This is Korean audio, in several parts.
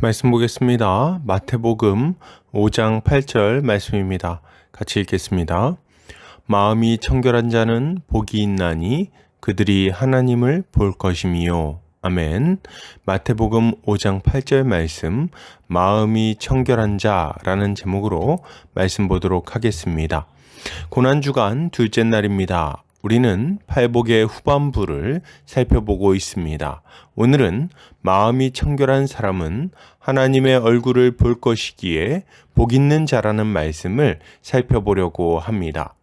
말씀 보겠습니다. 마태복음 5장 8절 말씀입니다. 같이 읽겠습니다. 마음이 청결한 자는 복이 있나니 그들이 하나님을 볼 것임이요. 아멘. 마태복음 5장 8절 말씀, 마음이 청결한 자라는 제목으로 말씀 보도록 하겠습니다. 고난주간 둘째 날입니다. 우리는 팔복의 후반부를 살펴보고 있습니다. 오늘은 마음이 청결한 사람은 하나님의 얼굴을 볼 것이기에 복 있는 자라는 말씀을 살펴보려고 합니다.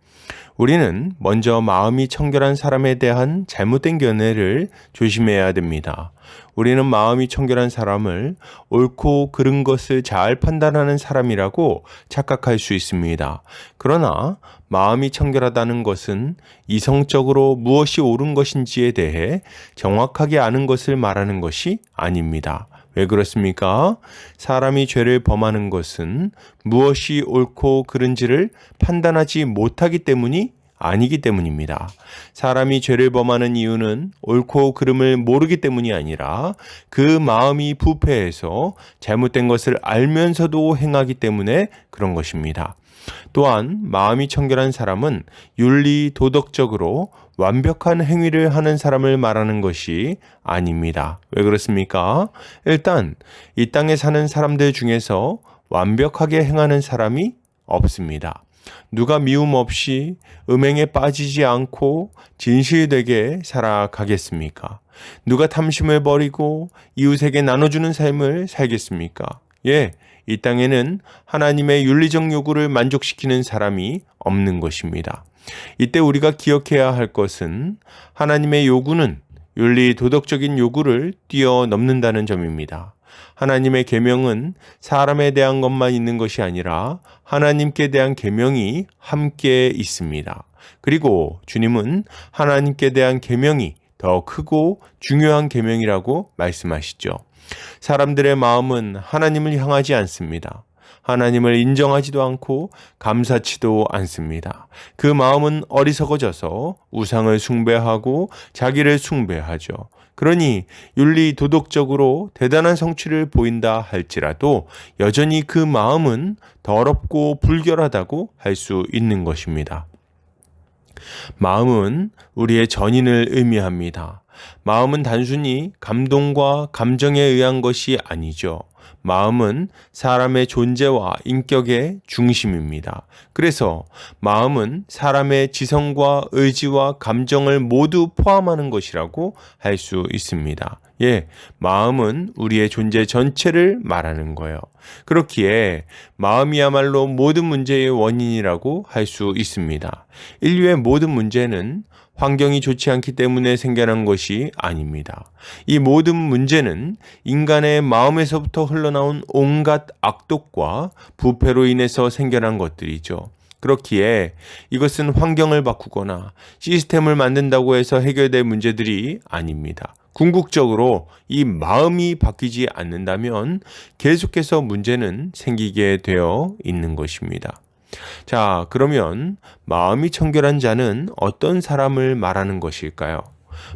우리는 먼저 마음이 청결한 사람에 대한 잘못된 견해를 조심해야 됩니다. 우리는 마음이 청결한 사람을 옳고 그른 것을 잘 판단하는 사람이라고 착각할 수 있습니다. 그러나 마음이 청결하다는 것은 이성적으로 무엇이 옳은 것인지에 대해 정확하게 아는 것을 말하는 것이 아닙니다. 왜 그렇습니까? 사람이 죄를 범하는 것은 무엇이 옳고 그른지를 판단하지 못하기 때문이 아니기 때문입니다. 사람이 죄를 범하는 이유는 옳고 그름을 모르기 때문이 아니라 그 마음이 부패해서 잘못된 것을 알면서도 행하기 때문에 그런 것입니다. 또한 마음이 청결한 사람은 윤리 도덕적으로 완벽한 행위를 하는 사람을 말하는 것이 아닙니다. 왜 그렇습니까? 일단 이 땅에 사는 사람들 중에서 완벽하게 행하는 사람이 없습니다. 누가 미움 없이 음행에 빠지지 않고 진실되게 살아가겠습니까? 누가 탐심을 버리고 이웃에게 나눠주는 삶을 살겠습니까? 예, 이 땅에는 하나님의 윤리적 요구를 만족시키는 사람이 없는 것입니다. 이때 우리가 기억해야 할 것은 하나님의 요구는 윤리 도덕적인 요구를 뛰어넘는다는 점입니다. 하나님의 계명은 사람에 대한 것만 있는 것이 아니라 하나님께 대한 계명이 함께 있습니다. 그리고 주님은 하나님께 대한 계명이 더 크고 중요한 계명이라고 말씀하시죠. 사람들의 마음은 하나님을 향하지 않습니다. 하나님을 인정하지도 않고 감사치도 않습니다. 그 마음은 어리석어져서 우상을 숭배하고 자기를 숭배하죠. 그러니 윤리 도덕적으로 대단한 성취를 보인다 할지라도 여전히 그 마음은 더럽고 불결하다고 할 수 있는 것입니다. 마음은 우리의 전인을 의미합니다. 마음은 단순히 감동과 감정에 의한 것이 아니죠. 마음은 사람의 존재와 인격의 중심입니다. 그래서 마음은 사람의 지성과 의지와 감정을 모두 포함하는 것이라고 할 수 있습니다. 예, 마음은 우리의 존재 전체를 말하는 거예요. 그렇기에 마음이야말로 모든 문제의 원인이라고 할 수 있습니다. 인류의 모든 문제는 환경이 좋지 않기 때문에 생겨난 것이 아닙니다. 이 모든 문제는 인간의 마음에서부터 흘러나온 온갖 악독과 부패로 인해서 생겨난 것들이죠. 그렇기에 이것은 환경을 바꾸거나 시스템을 만든다고 해서 해결될 문제들이 아닙니다. 궁극적으로 이 마음이 바뀌지 않는다면 계속해서 문제는 생기게 되어 있는 것입니다. 자, 그러면 마음이 청결한 자는 어떤 사람을 말하는 것일까요?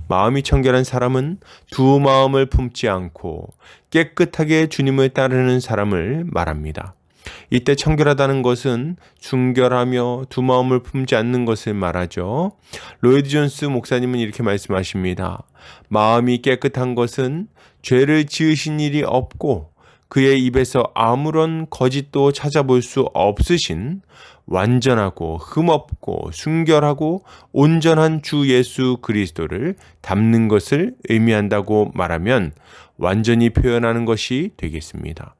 마음이 청결한 사람은 두 마음을 품지 않고 깨끗하게 주님을 따르는 사람을 말합니다. 이때 청결하다는 것은 순결하며 두 마음을 품지 않는 것을 말하죠. 로이드 존스 목사님은 이렇게 말씀하십니다. 마음이 깨끗한 것은 죄를 지으신 일이 없고 그의 입에서 아무런 거짓도 찾아볼 수 없으신 완전하고 흠없고 순결하고 온전한 주 예수 그리스도를 담는 것을 의미한다고 말하면 완전히 표현하는 것이 되겠습니다.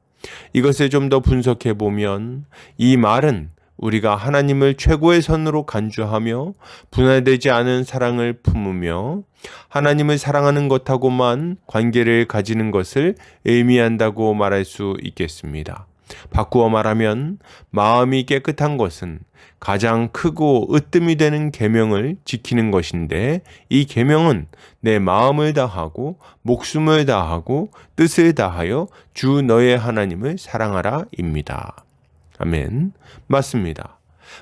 이것을 좀 더 분석해 보면 이 말은 우리가 하나님을 최고의 선으로 간주하며 분할되지 않은 사랑을 품으며 하나님을 사랑하는 것하고만 관계를 가지는 것을 의미한다고 말할 수 있겠습니다. 바꾸어 말하면 마음이 깨끗한 것은 가장 크고 으뜸이 되는 계명을 지키는 것인데 이 계명은 내 마음을 다하고 목숨을 다하고 뜻을 다하여 주 너의 하나님을 사랑하라입니다. 아멘. 맞습니다.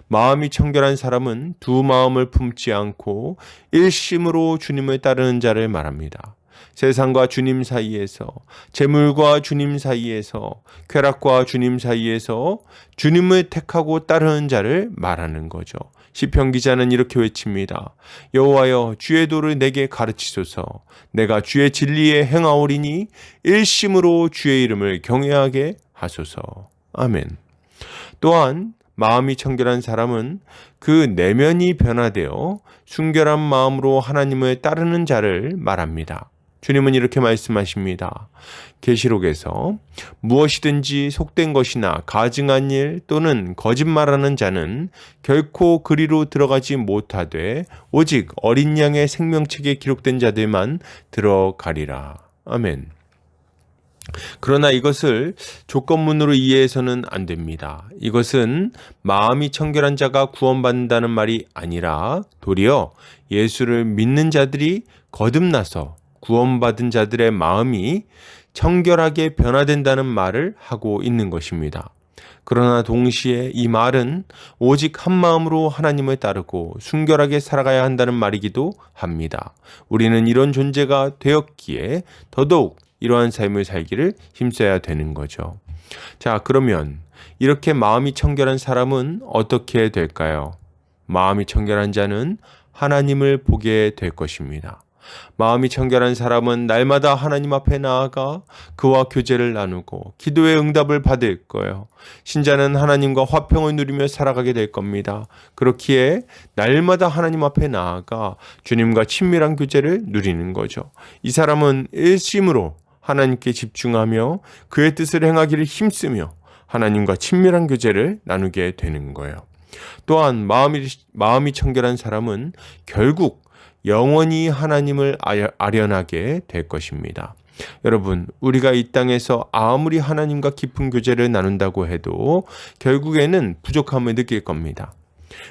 마음이 청결한 사람은 두 마음을 품지 않고 일심으로 주님을 따르는 자를 말합니다. 세상과 주님 사이에서, 재물과 주님 사이에서, 쾌락과 주님 사이에서 주님을 택하고 따르는 자를 말하는 거죠. 시편 기자는 이렇게 외칩니다. 여호와여 주의 도를 내게 가르치소서. 내가 주의 진리에 행하오리니 일심으로 주의 이름을 경외하게 하소서. 아멘. 또한 마음이 청결한 사람은 그 내면이 변화되어 순결한 마음으로 하나님을 따르는 자를 말합니다. 주님은 이렇게 말씀하십니다. 계시록에서 무엇이든지 속된 것이나 가증한 일 또는 거짓말하는 자는 결코 그리로 들어가지 못하되 오직 어린 양의 생명책에 기록된 자들만 들어가리라. 아멘. 그러나 이것을 조건문으로 이해해서는 안 됩니다. 이것은 마음이 청결한 자가 구원받는다는 말이 아니라 도리어 예수를 믿는 자들이 거듭나서 구원받은 자들의 마음이 청결하게 변화된다는 말을 하고 있는 것입니다. 그러나 동시에 이 말은 오직 한 마음으로 하나님을 따르고 순결하게 살아가야 한다는 말이기도 합니다. 우리는 이런 존재가 되었기에 더더욱 이러한 삶을 살기를 힘써야 되는 거죠. 자, 그러면 이렇게 마음이 청결한 사람은 어떻게 될까요? 마음이 청결한 자는 하나님을 보게 될 것입니다. 마음이 청결한 사람은 날마다 하나님 앞에 나아가 그와 교제를 나누고 기도의 응답을 받을 거예요. 신자는 하나님과 화평을 누리며 살아가게 될 겁니다. 그렇기에 날마다 하나님 앞에 나아가 주님과 친밀한 교제를 누리는 거죠. 이 사람은 일심으로 하나님께 집중하며 그의 뜻을 행하기를 힘쓰며 하나님과 친밀한 교제를 나누게 되는 거예요. 또한 마음이, 마음이 청결한 사람은 결국 영원히 하나님을 아련하게 될 것입니다. 여러분, 우리가 이 땅에서 아무리 하나님과 깊은 교제를 나눈다고 해도 결국에는 부족함을 느낄 겁니다.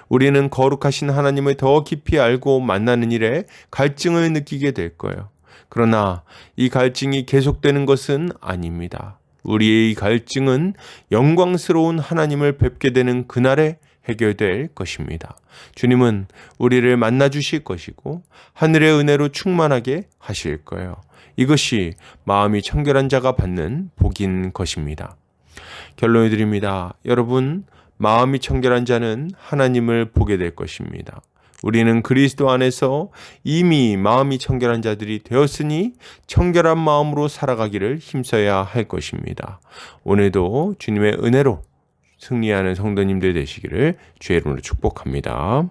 우리는 거룩하신 하나님을 더 깊이 알고 만나는 일에 갈증을 느끼게 될 거예요. 그러나 이 갈증이 계속되는 것은 아닙니다. 우리의 갈증은 영광스러운 하나님을 뵙게 되는 그날에 해결될 것입니다. 주님은 우리를 만나 주실 것이고 하늘의 은혜로 충만하게 하실 거예요. 이것이 마음이 청결한 자가 받는 복인 것입니다. 결론을 드립니다. 여러분, 마음이 청결한 자는 하나님을 보게 될 것입니다. 우리는 그리스도 안에서 이미 마음이 청결한 자들이 되었으니 청결한 마음으로 살아가기를 힘써야 할 것입니다. 오늘도 주님의 은혜로 승리하는 성도님들 되시기를 주의 이름으로 축복합니다.